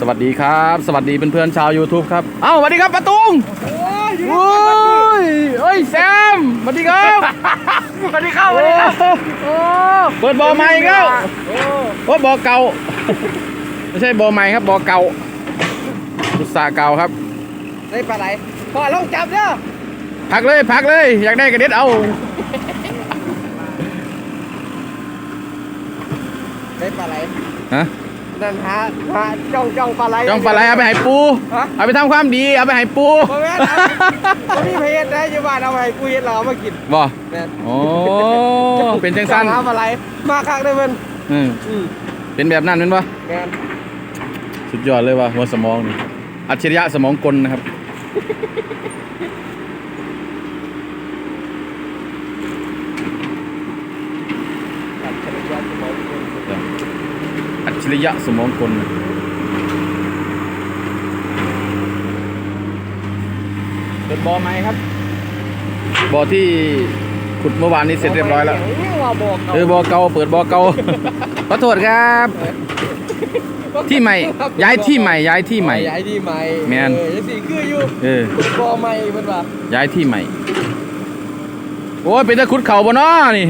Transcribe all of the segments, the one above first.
สวัสดีครับ สวัสดีเพื่อนๆชาว YouTube ครับ เอ้าสวัสดีครับปะตุงโอ้ยเอ้ยแซมสวัสดีครับสวัสดีครับสวัสดีครับโอ้เปิดบ่อใหม่อีกแล้วโอ้โอ้บ่อเก่าไม่ใช่บ่อใหม่ครับบ่อเก่าอุตสาห์เก่าครับได้ปลาไหลพอลงจับเด้อพักเลยพักเลย อยากได้กระเด็ดเอาได้ปลาไหลฮะ นั่นหาหาจ้องจ้องปลาไหลจ้องปลาไหลเอาไปให้ปูฮะเอาไปทำความดี เอาไปให้ปูบ่แม่นนะบ่มีเพจได้อยู่บ้านเอาไปให้กูเฮ็ดเราเอามากินบ่แม่นโอ้เป็นจังสั้นจ้อหาปลาไหลมาคักได้อเพิ่นอืมอืมเป็นแบบนั้นเป็นปะแม่นสุดยอดเลยว่ะหัวสมองนี่อัจฉริยะสมองกลนะครับ ฉริยะสมองกลนะเปิดบอไหมครับบอที่ขุดเมื่อวานนี้เสร็จเรียบร้อยแล้วนี่ว่าบอกเออบอเก่าเปิดบอเก่าขอโทษครับ ที่ใหม่ ย้ายที่ใหม่ย้ายที่ใหม่ย้ายที่ใหม่แม่นเออยังสิคืออยู่เออบ่อใหม่เพิ่นว่าย้ายที่ใหม่โอ้ยเป็นตะขุดเข่าบ่เนาะนี่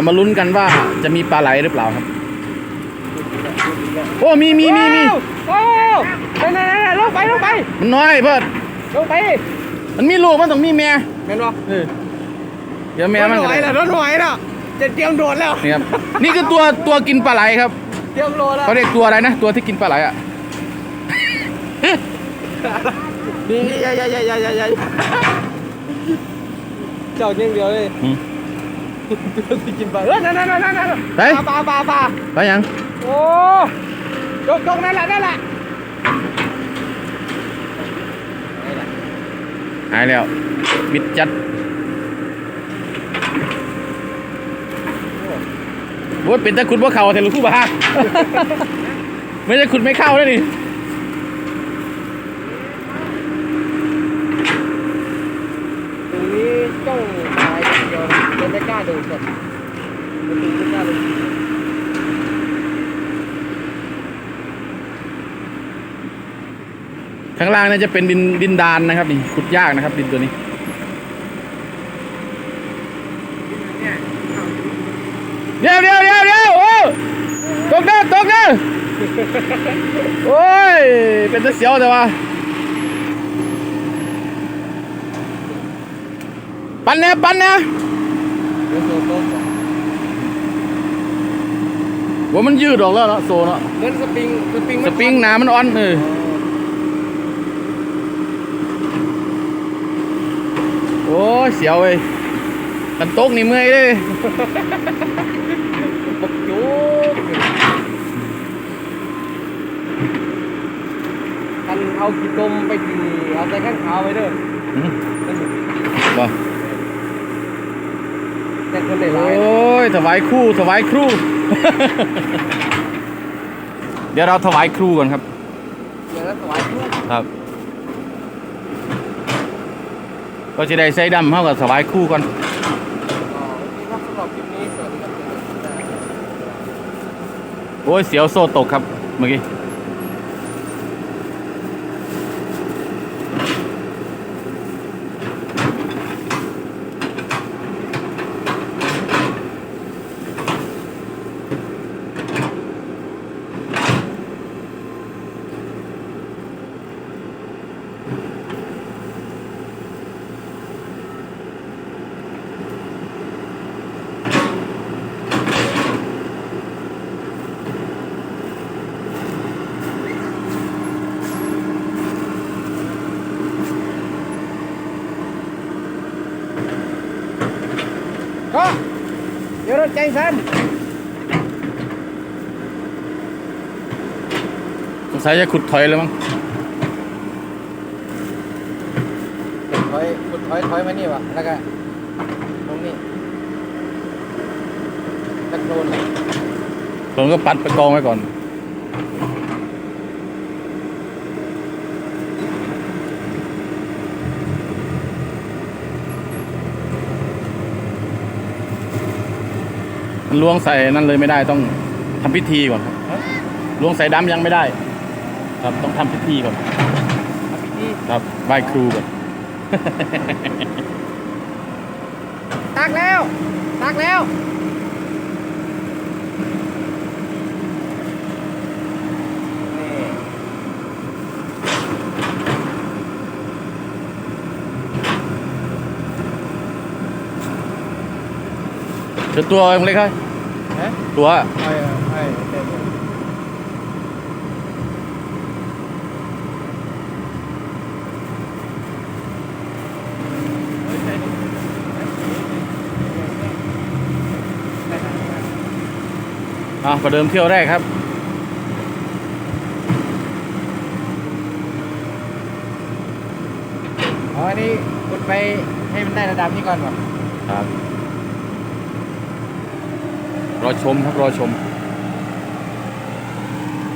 เรามาลุ้นกันว่าจะมีปลาไหลหรือเปล่าครับ โอ้มีมีมีมีโอ้ไปไหนๆๆลงไปลงไป มันน้อยเพิ่นลงไป มันมีลูกมันต้องมีแม่แม่นบ่เออเดี๋ยวแม่รมันถก็ไหวได้แล้วรถไหวแล้วจะเตรียมโดดแล้วนี่ครับนี่คือตัวตัวกินปลาไหลครับเตรียมโดดแล้วเขาเรียกตัวอะไรนะตัวที่กินปลาไหลอะนี่ใหญ่ใหญ่ใหญ่ใหญ่ใหญ่ใหญ่เจ้าเงี้ยงเดียวเลยอืมที่ กินไปเออนั่นนั่นนั่นนั่นเฮ้ยปลาปลาปลาไปยังโอ้ยกยกนั่นแหละนั่นแหละหายแล้วมิดจัดโอ้ยเป็นตะขุดว่าเข่าแต่ลูกคู่บ้าไม่ใช่ขุดไม่เข้าแล้วนี่ ตรงนี้จ้องตายอย่างเดียวจะไม่ก ล้าดูสดมันดูไม่กล้าดูข้างล่างน่าจะเป็นดินดินดานนะครับนี่ขุดยากนะครับ ดินตัวนี้เดี๋ยวเดี๋ยวเดี๋ยวเดี๋ยวโอ้ตกเด้อตกเด้อโอ้ย เป็นตะเสียวแต่ว่าปันเนี่ยปันเนี่ยเดี๋ย วโดดโดดว่ามันยืดออกแล้วเนาะโซเนาะเหมือนสปริงสปริงสปริงหนามันอ่อนเออโอ้ยเสียวเว้ยกันตกนี่เมื่อยเลยปกจุกคันเอากีตมไปกินเอาใส่ข้างขาวไว้เด้ออืมนั่นสิบ่ แต่คนได้หโอลายนะ้ยถวายครู่ถวายครู่เดี๋ยวเราถวายครูก่อนครับอย่างนั้นถวายทุกครับ ก็จะได้ใส่ดำเท่ากับถวายครู่ก่อนอ๋อโอเคครับสำหรับคลิปนี้สวัสดีครับโอ้ยเสียวโซ่ตกครับเมื่อกี้ก็ เดี๋ยวรถใจสั้นสงสัยจะขุดถอยแล้วมั้งถอยกดถอยถอยมานี่วะแล้วก็ตรงนี้แล้วกโดนเลยผมก็ปัดไปกองไว้ก่อน ล้วงใส่นั่นเลยไม่ได้ต้องทำพิธีก่อนครับล้วงใส่ดำยังไม่ได้ ครับต้องทำพิธีก่อนเอาไปที่ครับไหว้ครูก่อนตักแล้วตักแล้ว เดี๋ยวตัวยังเล็กให้ฮะตัวไอ้ไอ้เต็มเลยอะประเดิมเที่ยวแรกครับอ๋ออันนี้ขุดไปให้มันได้ระดับนี้ก่อนวะครับ รอชมครับรอชม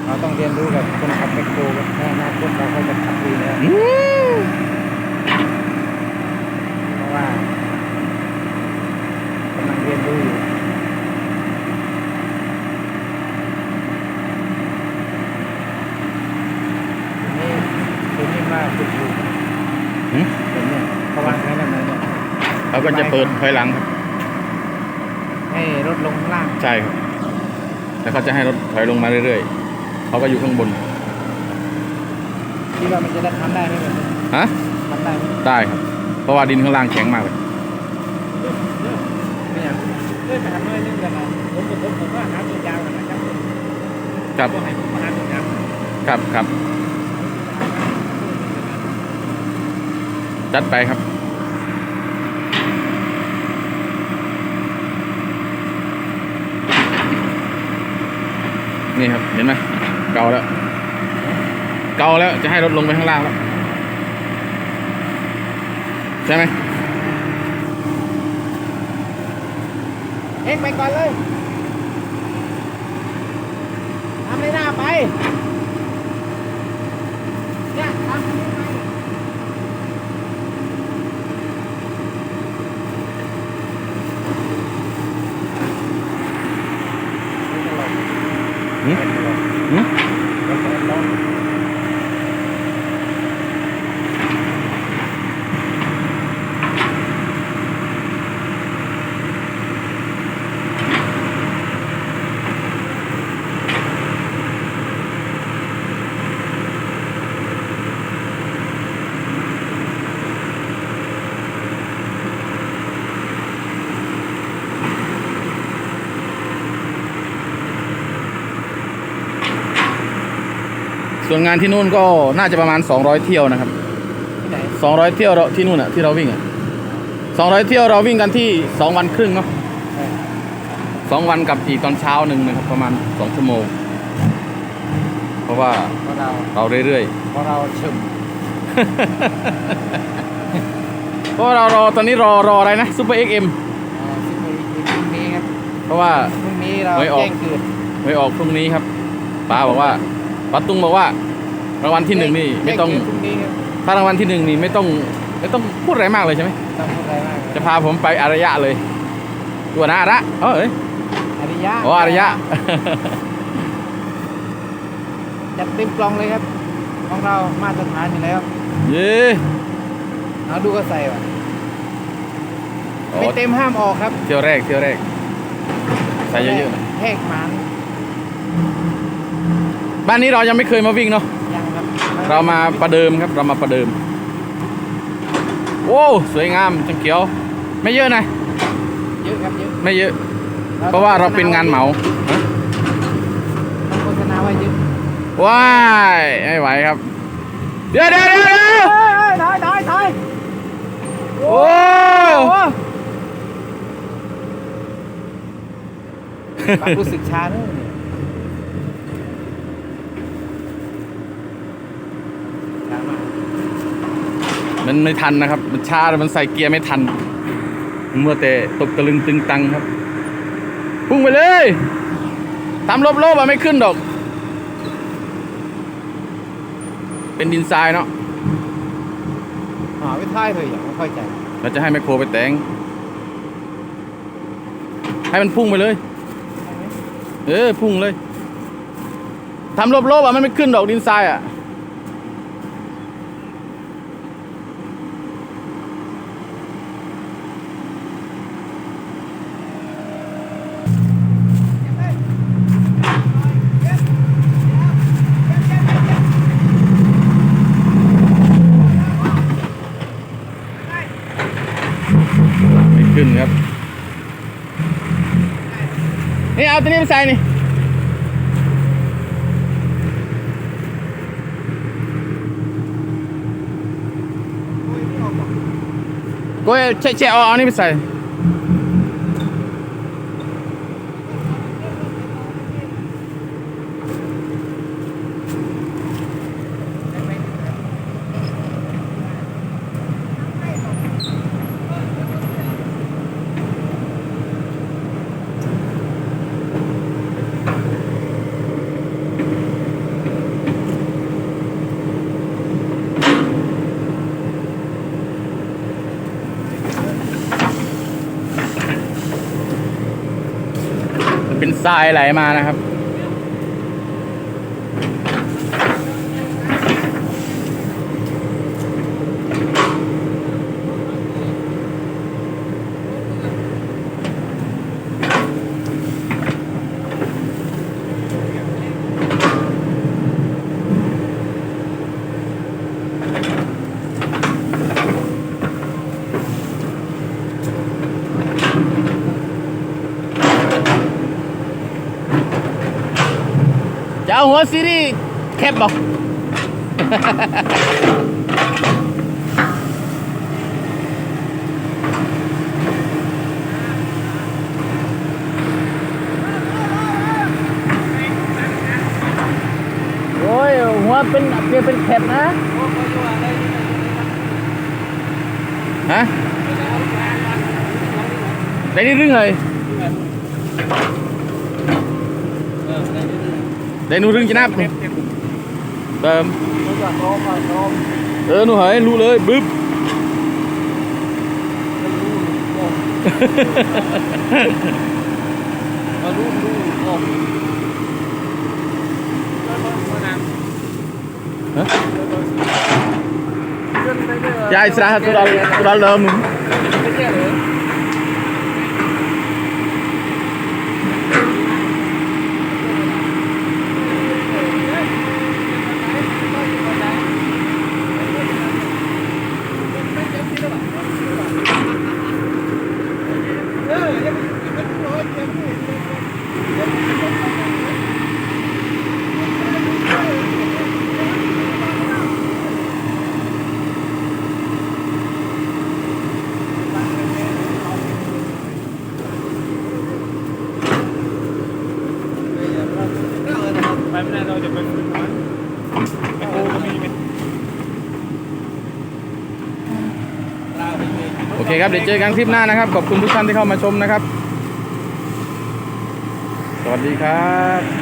เราต้องเรียนรู้กับคนขับแมคโครกับแม่อนาคตเราก็จะขับดีแล้วเพราะว่ากำลังเรียนรู้อยู่นี่คุณนี่มาฝึกอยู่หืมเห็นเนี่ยเขาวางไว้แบบไหนเนี่ยเขาก็จะเปิดถอยหลังครับให้ รถลงข้างล่าง ใช่ครับ แล้วเขาจะให้รถถอยลงมาเรื่อยๆ เขาก็อยู่ข้างบน คิดว่ามันจะได้ทำได้ไหมแบบนี้ฮะ ทำได้ไหมได้ครับ เพราะว่าดินข้างล่างแข็งมากเลย ไม่อยากเลื่อนไปทำน้อยนึงกันนะผมผมผมว่าหาตัวยาวกันนะครับครับ ก็ให้ผมหาตัวยาวครับครับจัดไปครับ นี่ครับเห็นไหมเกาแล้ว เกาแล้วจะให้รถลงไปข้างล่างแล้ว ใช่ไหมเอ็กไปก่อนเลยทำเลยหน้าไปเนี่ยทำ เล ส่วนงานที่นู่นก็น่าจะประมาณ 200 เที่ยวนะครับที่ไหน200เที่ยวเราที่นู่นอะที่เราวิ่งอะ200เที่ยวเราวิ่งกันที่2วันครึ่งเนาะเออสองวันกับอีกตอนเช้าหนึ่งนะครับประมาณ2ชั่วโมง เพราะว่าเพราะเราเราเรื่อยเพราะเราชมๆ เพราะว่าเรารอตอนนี้รอรออะไรนะซูเปอร์เอ็กเอ็มอ่าซึ่งในพรุ่งนี้ครับเพราะว่า พรุ่งนี้เราไม่ออก แจ้งเกิด ไม่ออกพรุ่งนี้ครับป้าบอกว่า ป้าตุ้งบอกว่ารางวัลที่หนึ่งนี่ไม่ต้องแจ้เกิดพรุ่งนี้ครับถ้ารางวัลที่หนึ่งนี่ไม่ต้องไม่ต้องพูดอะไรมากเลยใช่ไหมต้องพูดอะไรมากจะพาผมไปอารยะเลยตัวนะอาระเอ้ยอริยะอ๋ออารยะ จัดเต็มกล่องเลยครับ ของเรามาตรฐานอยู่แล้วเย้เอาดูก็ใส่ว่ะอ๋อไม่เต็มห้ามออกครับเที่ยวแรกเที่ยวแรก ใส่เยอะๆนะ แหกหมัน บ้านนี้เรายังไม่เคยมาวิ่งเนาะยังครับเรามาประเดิมครับเรามาประเดิมโอ้สวยงามจังเขียว ไม่เยอะนะเยอะครับเยอะไม่เยอะ เพราะว่าเราเป็นงานเหมาต้องโฆษณาไว้เยอะว้ายไม่ไหวครับ เดี๋ยวเดี๋ยวเดี๋ยวเดี๋ยวเฮ้ยถอยถอยถอยโอ้โอ้ความรู้สึกช้าเนอะเนี่ยช้ามาก มันไม่ทันนะครับ มันช้ามันใส่เกียร์ไม่ทันเมื่อแต่ตกตะลึงตึงตังครับ พุ่งไปเลยทำรอบๆอะไม่ขึ้นดอก เป็นดินทรายเนาะหาไม่ท่ายเลยอย่างไม่ค่อยใจเราจะให้แมคโครไปแต่ง ให้มันพุ่งไปเลย เออพุ่งเลยทำรอบๆอะมันไม่ขึ้นดอกดินทรายอะ တနေ့ဆိုင်နေကိုယ်ချက်ချက်အောင်နေဆိုင် ทรายไหลมานะครับ เอาหัวซีรีส์แคบบอกโอ้ยหัวเป็นเปลี่ยนเป็นแคบนะฮะได้นี่รึงเลย ได้นูรึงจะนับนี่เติมรู้จักร้องมาร้องเออหนูเหยรู้เลยบึ๊บมารู้รู้ออกฮะยายสระตัวเราตัวเราเริ่ม ไม่ใช่เหรอ ไปไม่ได้เราจะไปฝึกมันไอโอก็มีไหม โอเค ครับเดี๋ยวเจอกันคลิปหน้านะครับ ขอบคุณทุกท่านที่เข้ามาชมนะครับ สวัสดีครับ